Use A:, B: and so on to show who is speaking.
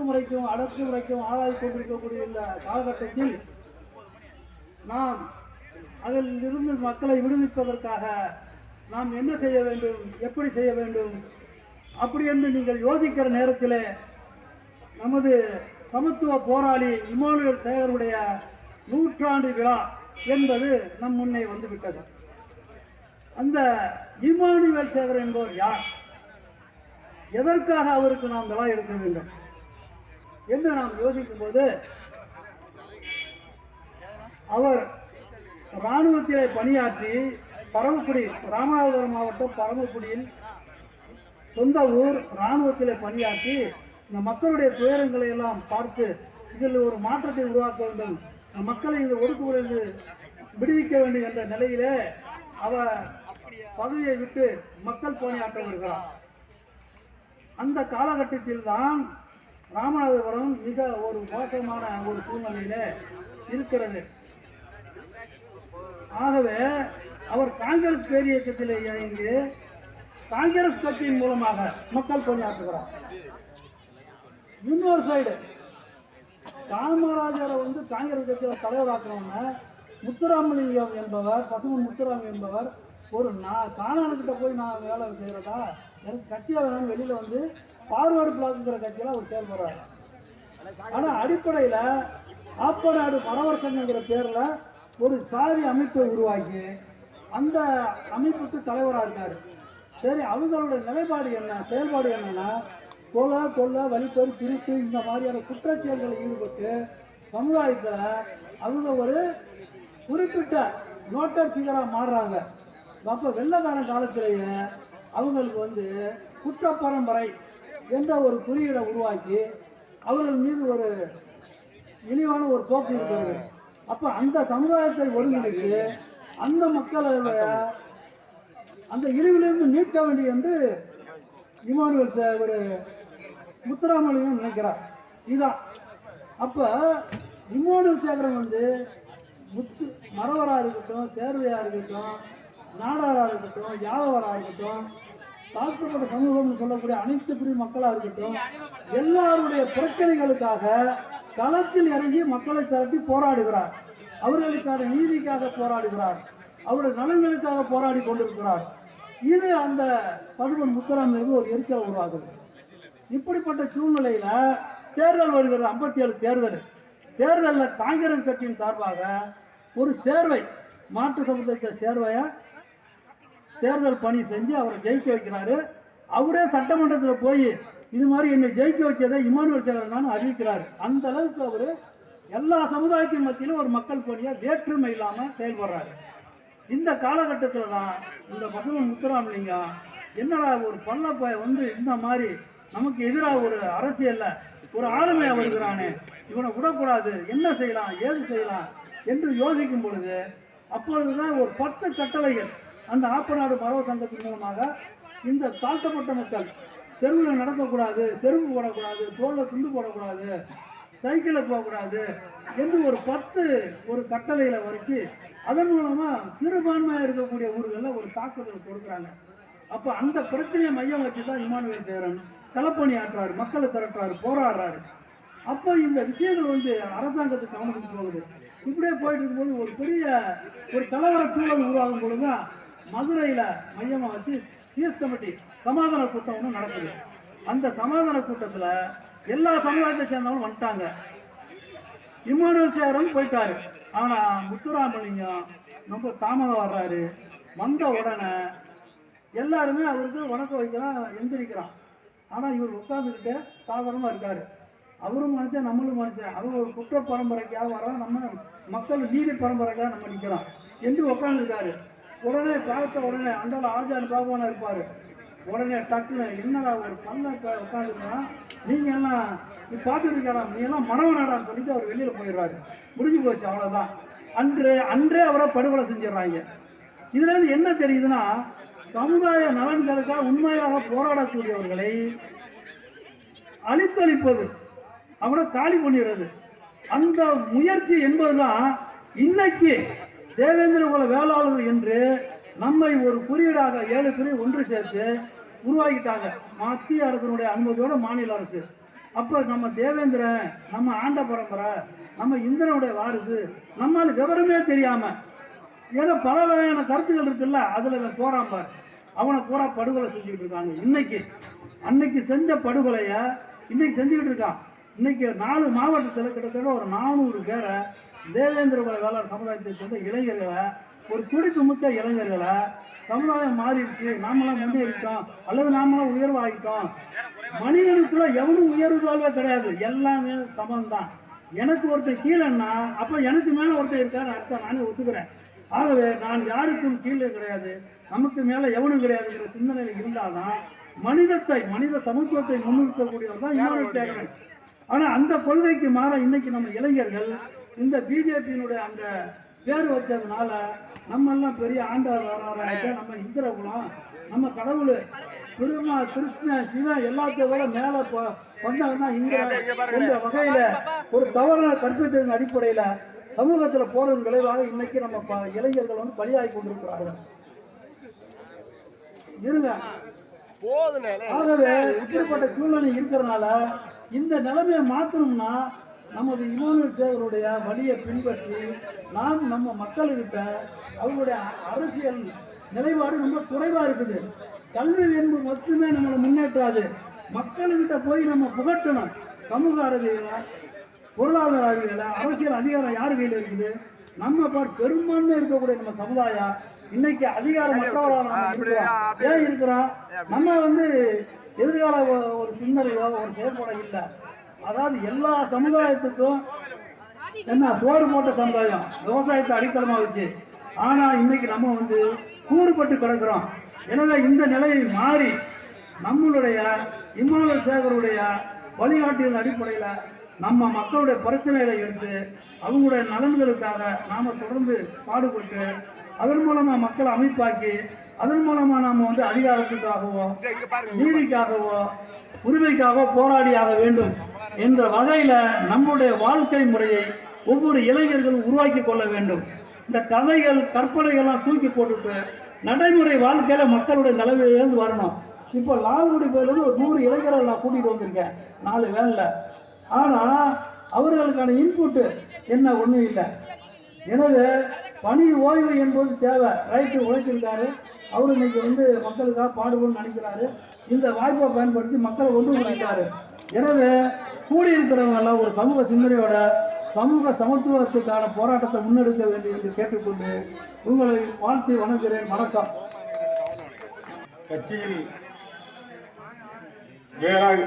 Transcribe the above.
A: ஒடுக்குமுறைக்கும் அடக்குமுறைக்கும் ஆளாகி கொண்டிருக்கக்கூடிய இந்த காலகட்டத்தில் நாம் அதில் இருந்து மக்களை விடுவிப்பதற்காக நாம் என்ன செய்ய வேண்டும் எப்படி செய்ய வேண்டும்? அப்படி என்று நீங்கள் யோசிக்கிற நேரத்தில் நமது சமத்துவ போராளி இமானுவேல் சேகருடைய நூற்றாண்டு விழா என்பது நம் முன்னே வந்துவிட்டது. அந்த இமானுவேல் சேகர் என்பவர் யார்? எதற்காக அவருக்கு நாம் விழா எடுக்க வேண்டும்? என்று நாம் யோசிக்கும் போது அவர் இராணுவத்திலே பணியாற்றி பரமக்குடி ராமநாதபுரம் மாவட்டம் பரமக்குடியில் சொந்த ஊர் இராணுவத்திலே பணியாற்றி இந்த மக்களுடைய துயரங்களை எல்லாம் பார்த்து இதில் ஒரு மாற்றத்தை உருவாக்க வேண்டும். மக்களை இந்த ஒடுக்குமுறையிலிருந்து விடுவிக்க வேண்டும் என்ற நிலையிலே அவர் பதவியை விட்டு மக்கள் பணியாற்ற வருகிறார் அந்த காலகட்டத்தில் தான் ராமநாதபுரம் மிக ஒரு மோசமான ஒரு சூழ்நிலையில இருக்கிறது. ஆகவே அவர் காங்கிரஸ் பேரியக்கத்தில் இயங்கி காங்கிரஸ் கட்சியின் மூலமாக மக்கள் பணியாற்றுகிறார். இன்னொரு சைடு காமராஜரை வந்து காங்கிரஸ் கட்சியில் தலைவராக்குறவங்க முத்துராமலிங்கம் என்பவர் பசுமன் முத்துராம் என்பவர் ஒரு நான் சாணானுக்கிட்ட போய் நான் வேலை செய்கிறதா எனக்கு கட்சியாக வேணாம்னு வெளியில் வந்து பார்வர்டு பிளாக்குங்கிற கட்சியில் அவர் செயல்படுறாரு ஆனால் அடிப்படையில் ஆப்பநாடு மரவர் சங்கங்கிற பேரில் ஒரு சாதி அமைப்பை உருவாக்கி அந்த அமைப்புக்கு தலைவராக இருக்கார். சரி அவங்களோட நிலைப்பாடு என்ன? செயல்பாடு என்னன்னா கொலை கொள்ளை வழிப்பறி திருட்டு இந்த மாதிரியான குற்றச்செயல்களில் ஈடுபட்டு சமுதாயத்தில் அவங்க ஒரு குறிப்பிட்ட நோட்டர் ஃபிகராக மாறுறாங்க. அப்போ வெள்ளக்காரன் காலத்திலேயே அவங்களுக்கு வந்து குற்ற பரம்பரை என்ற ஒரு குறியீடை உருவாக்கி அவர்கள் மீது ஒரு இழிவான ஒரு போக்கு இருக்கிறது. அப்போ அந்த சமுதாயத்தை ஒருங்கிணைத்து அந்த மக்களுடைய அந்த இழிவிலிருந்து மீட்க வேண்டிய என்று இமானுவல் சே- ஒரு முத்துராமலிங்கம் நினைக்கிறார். இதான். அப்போ இமானுவல் சேகரம் வந்து முத்து மரவராக இருக்கட்டும் சேர்வையாக இருக்கட்டும் நாடாராக இருக்கட்டும் யாதவராக இருக்கட்டும் தாழ்த்தப்பட்ட சமூகம்னு சொல்லக்கூடிய அனைத்து பிரிவு மக்களாக இருக்கட்டும் எல்லாருடைய பிரச்சனைகளுக்காக களத்தில் இறங்கி மக்களை திரட்டி போராடுகிறார். அவர்களுக்கான நீதிக்காக போராடுகிறார். அவருடைய நலன்களுக்காக போராடி கொண்டிருக்கிறார். இது அந்த பதுமன் முத்தராம் மீது ஒரு எரிச்சல் உருவாகுது. இப்படிப்பட்ட சூழ்நிலையில தேர்தல் வருகிறது ஐம்பத்தி ஏழு தேர்தல். தேர்தலில் காங்கிரஸ் கட்சியின் சார்பாக ஒரு சேர்வை மாற்று சமுதாயத்தை சேர்வையை தேர்தல் பணி செஞ்சு அவரை ஜெயிக்க வைக்கிறாரு. அவரே சட்டமன்றத்தில் போய் இது மாதிரி என்னை ஜெயிக்க வச்சதை இமானுவல் சேகரன் தான் அறிவிக்கிறார். அந்த அளவுக்கு அவர் எல்லா சமுதாயத்தின் மத்தியிலும் ஒரு மக்கள் பணியை வேற்றுமை இல்லாமல் செயல்படுறாரு. இந்த காலகட்டத்தில் தான் இந்த பசுமன் முத்துராமலிங்கம் என்னடா ஒரு பல்லப்ப வந்து இந்த மாதிரி நமக்கு எதிராக ஒரு அரசியலில் ஒரு ஆளுமையாக வருகிறானே இவனை விடக்கூடாது என்ன செய்யலாம் ஏது செய்யலாம் என்று யோசிக்கும் பொழுது அப்பொழுதுதான் ஒரு பத்து கட்டளைகள் அந்த ஆப்பநாடு பரவ சங்கத்தின் மூலமாக இந்த தாழ்த்தப்பட்ட மக்கள் தெருவில் நடக்கக்கூடாது தெருவு போடக்கூடாது தோளில் துண்டு போடக்கூடாது சைக்கிளில் போகக்கூடாது என்று ஒரு பத்து ஒரு கட்டளையில் வரைக்கும் அதன் மூலமாக சிறுபான்மையாக இருக்கக்கூடிய ஊர்களில் ஒரு தாக்குதல் கொடுக்குறாங்க. அப்போ அந்த பிரச்சனையை மையம் வச்சு தான் இமானுவேல் தேரன் களப்பணி ஆற்றுறாரு மக்களை திரட்டுறாரு போராடுறாரு. அப்போ இந்த விஷயங்கள் வந்து அரசாங்கத்துக்கு கவனத்துக்கு போகுது. இப்படியே போயிட்டு இருக்கும்போது ஒரு பெரிய ஒரு கலவர சூழல் உருவாகும் பொழுது தான் மதுரையில் மையமாக வச்சு பீஸ் கமிட்டி சமாதான கூட்டம் ஒன்று நடக்குது. அந்த சமாதான கூட்டத்தில் எல்லா சமுதாயத்தை சேர்ந்தவங்களும் வந்துட்டாங்க. இம்மானுவல் சேரும் போயிட்டாரு. ஆனால் முத்துராமலிங்கம் ரொம்ப தாமதம் வர்றாரு வந்த உடனே எல்லாருமே அவருக்கு வணக்கம் வைக்கலாம் எந்திரிக்கிறான். ஆனால் இவர் உட்காந்துக்கிட்டு சாதாரணமாக இருக்கார். அவரும் மனுஷன் நம்மளும் மனுஷன். அவர் ஒரு குற்ற பரம்பரைக்காக வர நம்ம மக்கள் நீதி பரம்பரைக்காக நம்ம நிற்கிறோம் என்று உட்காந்துருக்காரு உடனே பார்த்த உடனே அந்த ஆஜான் பாபானா இருப்பார். உடனே டக்குன்னு என்னடா ஒரு பல்ல உட்காந்துருந்தா நீங்கள் எல்லாம் நீ பார்த்துருக்கா நீ எல்லாம் மனவனாடான்னு சொல்லிட்டு அவர் வெளியில் போயிடுறாரு. முடிஞ்சு போச்சு அவ்வளோதான் அன்று அன்றே அவரை படுகொலை செஞ்சிடறாங்க. இதுலேருந்து என்ன தெரியுதுன்னா சமுதாய நலன்களுக்காக உண்மையாக போராடக்கூடியவர்களை அழித்தளிப்பது அவரை காலி பண்ணிடுறது. அந்த முயற்சி என்பதுதான் இன்னைக்கு தேவேந்திர குல வேளாளர் என்று நம்மை ஒரு குறியீடாக ஏழு பிரிவு ஒன்று சேர்த்து உருவாக்கிட்டாங்க. மத்திய அரசினுடைய அனுமதியோட மாநில அரசு. அப்போ நம்ம தேவேந்திரன் நம்ம ஆண்ட பரம்பரை நம்ம இந்திரனுடைய வாரிசு நம்மால் விவரமே தெரியாமல் ஏதோ பல வகையான கருத்துக்கள் இருக்குல்ல அதில் போகிறான் பார். அவனை பூரா படுகொலை செஞ்சுக்கிட்டு இருக்காங்க. இன்னைக்கு அன்னைக்கு செஞ்ச படுகொலையை இன்னைக்கு செஞ்சுக்கிட்டு இருக்கான். இன்னைக்கு நாலு மாவட்டத்தில் கிட்டத்தட்ட ஒரு நானூறு பேரை தேவேந்திர குல வேளாண் சமுதாயத்தை சேர்ந்த இளைஞர்களை ஒரு துடிப்பு மிக்க இளைஞர்களை சமுதாயம் மாறிடுச்சு. நாமெல்லாம் முன்னேறிட்டோம் அல்லது நாமெல்லாம் உயர்வாகிட்டோம். மனிதனுக்குள்ள எவனும் உயர்வு தாழ்வே கிடையாது. எல்லாமே சமம் தான் எனக்கு ஒருத்தர் கீழேன்னா அப்போ எனக்கு மேலே ஒருத்தர் இருக்காரு அர்த்தம் நானே ஒத்துக்கிறேன். ஆகவே நான் யாருக்கும் கீழே கிடையாது. நமக்கு மேலே எவனும் கிடையாதுங்கிற சிந்தனையில் இருந்தால்தான் மனிதத்தை மனித சமத்துவத்தை முன்னிறுத்தக்கூடியவர் தான் இன்னொரு தேவை ஆனால் அந்த கொள்கைக்கு மாற இன்னைக்கு நம்ம இளைஞர்கள் இந்த பிஜேபியினுடைய அந்த பேர் வச்சதுனால நம்ம எல்லாம் பெரிய ஆண்டார் வராங்க நம்ம இந்திர குலம் நம்ம கடவுள் திருமா கிருஷ்ணன் சிவன் எல்லாத்தையும் விட மேலே வந்தவன் தான் இந்திர இந்த வகையில் ஒரு தவறான கற்பித்ததன் அடிப்படையில் சமூகத்தில் போறதன் விளைவாக இன்னைக்கு நம்ம இளைஞர்கள் வந்து பலியாகி கொண்டிருக்கிறார்கள். இருங்க. ஆகவே இப்படிப்பட்ட சூழ்நிலை இருக்கிறனால இந்த நிலைமையை மாற்றணும்னா நமது இமானுவேல் சேகருடைய வழியை பின்பற்றி நாம் நம்ம மக்கள்கிட்ட அவங்களுடைய அரசியல் நிலைப்பாடு ரொம்ப குறைவாக இருக்குது. கல்வி என்பது மட்டுமே நம்மளை முன்னேற்றாது. மக்கள்கிட்ட போய் நம்ம புகட்டணும். சமூக அறிவியலை பொருளாதார அறிவியலை அரசியல் அதிகாரம் யார் கையில் இருக்குது? நம்ம பார் பெரும்பான்மை இருக்கக்கூடிய நம்ம சமுதாயம் இன்னைக்கு நம்ம இருக்கிறோம் ஏன் இருக்கிறோம்? நம்ம வந்து எதிர்கால ஒரு சிந்தனையோ ஒரு செயல்பாடோ இல்லை. அதாவது எல்லா சமுதாயத்துக்கும் என்ன சோறு போட்ட சமுதாயம் விவசாயத்தை அடித்தளமாக வச்சு. ஆனால் இன்னைக்கு நம்ம வந்து கூறுபட்டு கிடக்கிறோம். எனவே இந்த நிலையை மாறி நம்மளுடைய இமால சேகருடைய வழிகாட்டியின் அடிப்படையில் நம்ம மக்களுடைய பிரச்சனைகளை எடுத்து அவங்களுடைய நலன்களுக்காக நாம் தொடர்ந்து பாடுபட்டு அதன் மூலமாக மக்களை அமைப்பாக்கி அதன் மூலமாக நாம் வந்து அதிகாரத்துக்காகவோ நீதிக்காகவோ உரிமைக்காகவோ போராடியாக வேண்டும். என்ற வகையில் நம்முடைய வாழ்க்கை முறையை ஒவ்வொரு இளைஞர்களும் உருவாக்கி கொள்ள வேண்டும். இந்த கதைகள் கற்பனைகள்லாம் தூக்கி போட்டுட்டு நடைமுறை வாழ்க்கையில் மக்களுடைய நிலைமையிலேருந்து வரணும். இப்போ லால்குடி பேருந்து ஒரு நூறு இளைஞர்கள் நான் கூட்டிகிட்டு வந்திருக்கேன். நாலு வேனில். ஆனால் அவர்களுக்கான இன்புட்டு என்ன ஒன்றும் இல்லை. எனவே பணி ஓய்வு என்பது தேவை. ரைட்டு உழைச்சிருக்காரு. அவர் இன்னைக்கு வந்து மக்களுக்காக பாடுபடணும்னு நினைக்கிறாரு. இந்த வாய்ப்பை பயன்படுத்தி மக்களை ஒன்று நினைக்கிறாரு எனவே கூடி இருக்கிறவங்க எல்லாம் ஒரு சமூக சிந்தனையோட சமூக சமத்துவத்துக்கான போராட்டத்தை முன்னெடுக்க வேண்டும் என்று கேட்டுக்கொண்டு உங்களை வாழ்த்தி வணங்குகிறேன். வணக்கம்.
B: கட்சியில் வேளாண்